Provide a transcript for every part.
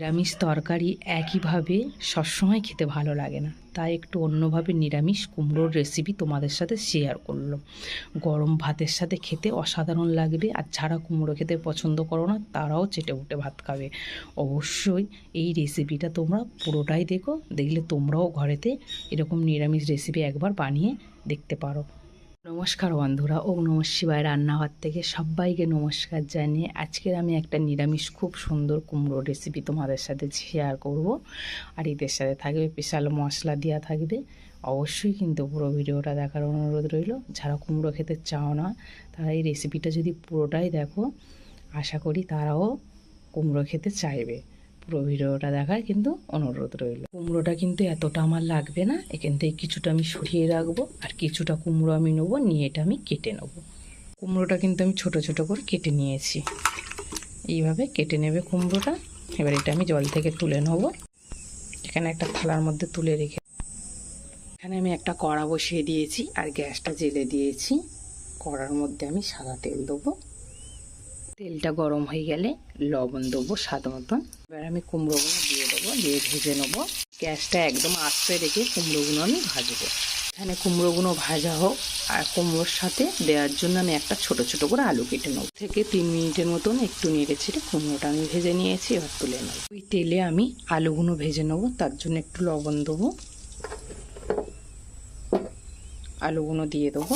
নিরামিষ তরকারি একইভাবে সবসময় খেতে ভালো লাগে না। তাই একটু অন্যভাবে নিরামিষ কুমড়োর রেসিপি তোমাদের সাথে শেয়ার করলাম। গরম ভাতের সাথে খেতে অসাধারণ লাগবে আর যারা কুমড়ো খেতে পছন্দ করো না, তারাও চেটে উঠে ভাত খাবে। অবশ্যই এই রেসিপিটা তোমরা পুরোটাই দেখো, দেখলে তোমরাও ঘরেতে এরকম নিরামিষ রেসিপি একবার বানিয়ে দেখতে পারো। নমস্কার বন্ধুরা ও নমঃ শিবায় রান্নাঘর থেকে সবাইকে নমস্কার জানিয়ে আজকের আমি একটা নিরামিষ খুব সুন্দর কুমড়ো রেসিপি তোমাদের সাথে শেয়ার করব। আর এদের সাথে থাকবে স্পেশাল মশলা দেওয়া থাকবে। অবশ্যই কিন্তু পুরো ভিডিওটা দেখার অনুরোধ রইল, যারা কুমড়ো খেতে চাও না, তারা এই রেসিপিটা যদি পুরোটাই দেখো, আশা করি তারাও কুমড়ো খেতে চাইবে। পুরো ভিডিওটা দেখার কিন্তু অনুরোধ রইল। কুমড়োটা কিন্তু এতটা আমার লাগবে না, এখান থেকে কিছুটা আমি সরিয়ে রাখব আর কিছুটা কুমড়ো আমি নেব, নিয়ে এটা আমি কেটে নেব। কুমড়োটা কিন্তু আমি ছোট ছোট করে কেটে নিয়েছি। এইভাবে কেটে নেবে কুমড়োটা। এবার এটা আমি জল থেকে তুলে নেব। এখানে একটা থালার মধ্যে তুলে রেখে এখানে আমি একটা কড়া বসিয়ে দিয়েছি আর গ্যাসটা জেলে দিয়েছি। কড়ার মধ্যে আমি সাদা তেল দেবো। তেলটা গরম হয়ে গেলে লবণ দেবো স্বাদ মতন। এবার আমি কুমড়োগুলো দিয়ে দেবো, দিয়ে ভেজে নেব। গ্যাসটা একদম আস্তে রেখে কুমড়োগুলো আমি ভাজবো। এখানে কুমড়োগুলো ভাজা হোক আর কুমড়োর সাথে দেওয়ার জন্য আমি একটা ছোট ছোট করে আলু কেটে নেব। থেকে তিন মিনিটের মতন একটু নেড়ে ছেড়ে কুমড়োটা আমি ভেজে নিয়েছি, এবার তুলে নেব। ওই তেলে আমি আলুগুলো ভেজে নেব, তার জন্য একটু লবণ দেবো। আলুগুলো দিয়ে দেবো।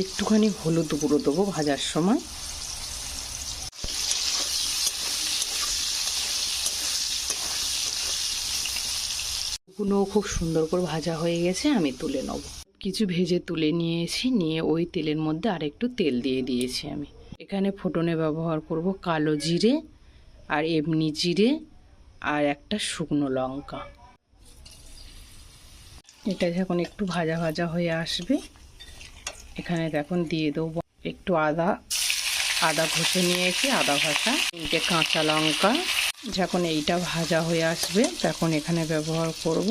একটুখানি হলুদ গুঁড়ো দেবো ভাজার সময়। গুলো খুব সুন্দর করে ভাজা হয়ে গেছে, আমি তুলে নেব। কিছু ভেজে তুলে নিয়েছি নিয়ে ওই তেলের মধ্যে আর একটু তেল দিয়ে দিয়েছি আমি। এখানে ফোটনে ব্যবহার করব কালো জিরে আর এমনি জিরে আর একটা শুকনো লঙ্কা। এটা যখন একটু ভাজা ভাজা হয়ে আসবে এখানে দেখুন দিয়ে দেবো একটু আদা। আদা ঘষে নিয়েছি, আদা ভাজা তিনটে কাঁচা লঙ্কা, যখন এইটা ভাজা হয়ে আসবে, তখন এখানে ব্যবহার করব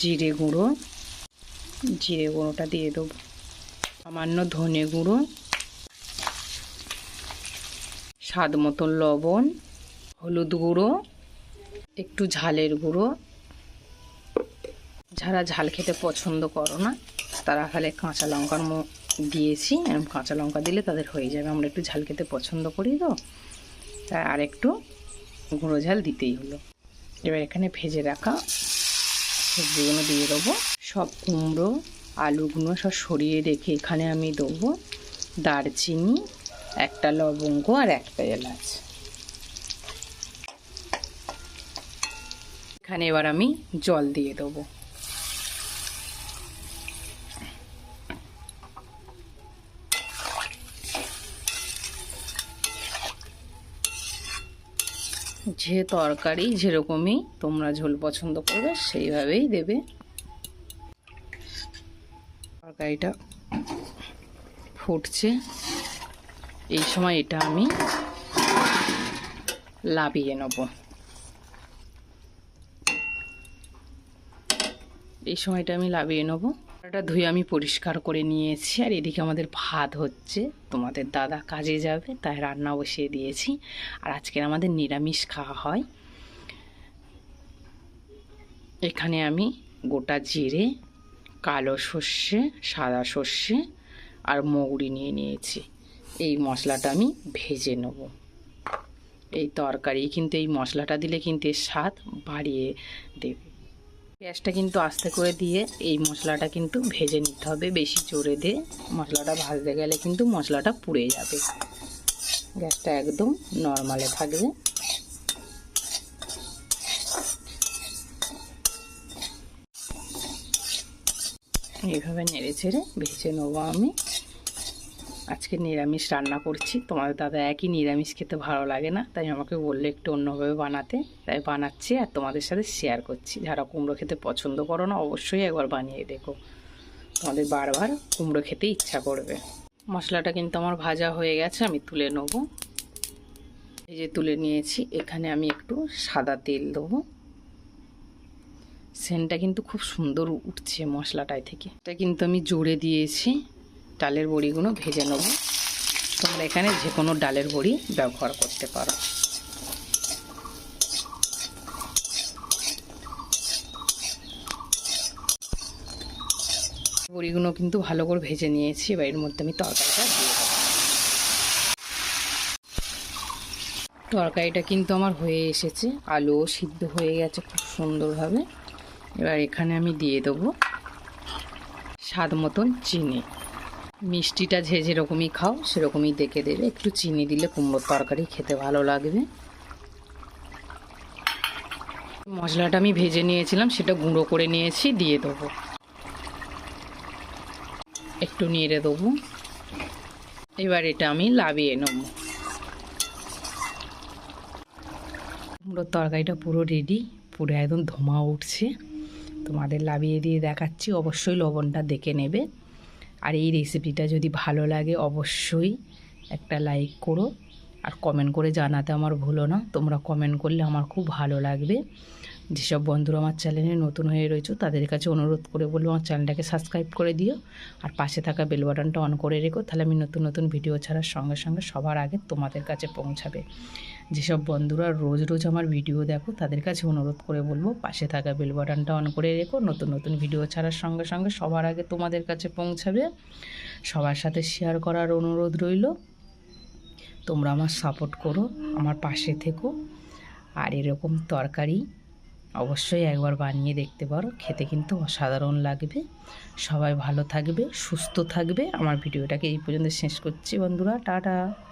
জিরে গুঁড়ো। জিরে গুঁড়োটা দিয়ে দেবো। সামান্য ধনে গুঁড়ো। স্বাদ মতো লবণ, হলুদ গুঁড়ো, একটু ঝালের গুঁড়ো। যারা ঝাল খেতে পছন্দ করো না তারা খালে কাঁচা লঙ্কার মো দিয়েছি এরকম কাঁচা লঙ্কা দিলে তাদের হয়ে যাবে। আমরা একটু ঝাল খেতে পছন্দ করি তো। তাই আর একটু গুঁড়ো ঝাল দিতেই হলো। এবার এখানে ভেজে রাখা সবজিগুলো দিয়ে দেবো। সব কুমড়ো, আলুগুলো সব সরিয়ে রেখে এখানে আমি দেবো দারচিনি, একটা লবঙ্গ আর একটা এলাচ। এখানে এবার আমি জল দিয়ে দেবো। যে তরকারি যেরকমই তোমরা ঝোল পছন্দ করবে, সেইভাবেই দেবে। তরকারিটা ফুটছে। এই সময় এটা আমি লাভিয়ে নেব। এই সময়টা আমি লাভিয়ে নেব। এটা ধুয়ে আমি পরিষ্কার করে নিয়েছি, আর এদিকে আমাদের ভাত হচ্ছে। তোমাদের দাদা কাজে যাবে, তাই রান্না বসিয়ে দিয়েছি। আর আজকের আমাদের নিরামিষ খাওয়া হয়। এখানে আমি গোটা জিরে, কালো সর্ষে, সাদা সর্ষে আর মৌরি নিয়ে নিয়েছি। এই মশলাটা আমি ভেজে নেব। এই তরকারি কিন্তু, এই মশলাটা দিলে কিন্তু এর স্বাদ বাড়িয়ে দেবে। গ্যাসটা কিন্তু আস্তে করে দিয়ে এই মশলাটা কিন্তু ভেজে নিতে হবে বেশি জোরে দিয়ে। মশলাটা ভাজতে গেলে কিন্তু মশলাটা পুড়ে যাবে। গ্যাসটা একদম নর্মালে থাকবে। এইভাবে নেড়ে ছেড়ে ভেজে নেব আমি। আজকে নিরামিষ রান্না করছি। তোমাদের দাদা একই নিরামিষ খেতে ভালো লাগে না, তাই আমাকে বললে একটু অন্যভাবে বানাতে। তাই বানাচ্ছি আর তোমাদের সাথে শেয়ার করছি। যারা কুমড়ো খেতে পছন্দ করো না, অবশ্যই একবার বানিয়ে দেখো। তোমাদের বারবার কুমড়ো খেতে ইচ্ছা করবে। মশলাটা কিন্তু আমার ভাজা হয়ে গেছে, আমি তুলে নেব। এই যে তুলে নিয়েছি, এখানে আমি একটু সাদা তেল দেবো। সেন্টটা কিন্তু খুব সুন্দর উঠছে মশলাটায় থেকে। এটা কিন্তু আমি জোরে দিয়েছি। ডালের বড়িগুলো ভেজে নেব। তোমরা এখানে যে কোনো ডালের বড়ি ব্যবহার করতে পারো। বড়িগুলো কিন্তু ভালো করে ভেজে নিয়েছি, এবার এর মধ্যে আমি তরকারিটা দিয়ে দেবো। তরকারিটা কিন্তু আমার হয়ে এসেছে, আলুও সিদ্ধ হয়ে গেছে খুব সুন্দরভাবে। এবার এখানে আমি দিয়ে দেবো স্বাদ মতন চিনি। মিষ্টিটা যে যেরকমই খাও, সেরকমই দেখে দেবে। একটু চিনি দিলে কুমড়োর তরকারি খেতে ভালো লাগবে। মশলাটা আমি ভেজে নিয়েছিলাম, সেটা গুঁড়ো করে নিয়েছি, দিয়ে দেবো। একটু নেড়ে দেবো। এবার এটা আমি লাভিয়ে নেব। কুমড়োর তরকারিটা পুরো রেডি পুরো একদম ধোঁয়া উঠছে। তোমাদের লাভিয়ে দিয়ে দেখাচ্ছি, অবশ্যই লবণটা দেখে নেবে। আর এই রেসিপিটা যদি ভালো লাগে, অবশ্যই একটা লাইক করো। আর কমেন্ট করে জানাতে আমার ভুলো না। তোমরা কমেন্ট করলে আমার খুব ভালো লাগবে। যেসব বন্ধুরা আমার চ্যানেলে নতুন হয়ে রয়েছে, তাদের কাছে অনুরোধ করে বলব, আমার চ্যানেলটাকে সাবস্ক্রাইব করে দিও। আর পাশে থাকা বেল বাটনটা অন করে রেখো, তাহলে আমি নতুন নতুন ভিডিও ছাড়ার সঙ্গে সঙ্গে সবার আগে তোমাদের কাছে পৌঁছাবে। যেসব বন্ধুরা রোজ রোজ আমার ভিডিও দেখো, তাদের কাছে অনুরোধ করে বলব, পাশে থাকা বেল বাটনটা অন করে রেখো। নতুন নতুন ভিডিও ছাড়ার সঙ্গে সঙ্গে সবার আগে তোমাদের কাছে পৌঁছাবে। সবার সাথে শেয়ার করার অনুরোধ রইল। তোমরা আমার সাপোর্ট করো, আমার পাশে থেকো। আর এরকম তরকারি অবশ্যই একবার বানিয়ে দেখতে পারো, খেতে কিন্তু অসাধারণ লাগবে। সবাই ভালো থাকবে, সুস্থ থাকবে। আমার ভিডিওটাকে এই পর্যন্ত শেষ করছি বন্ধুরা, টাটা।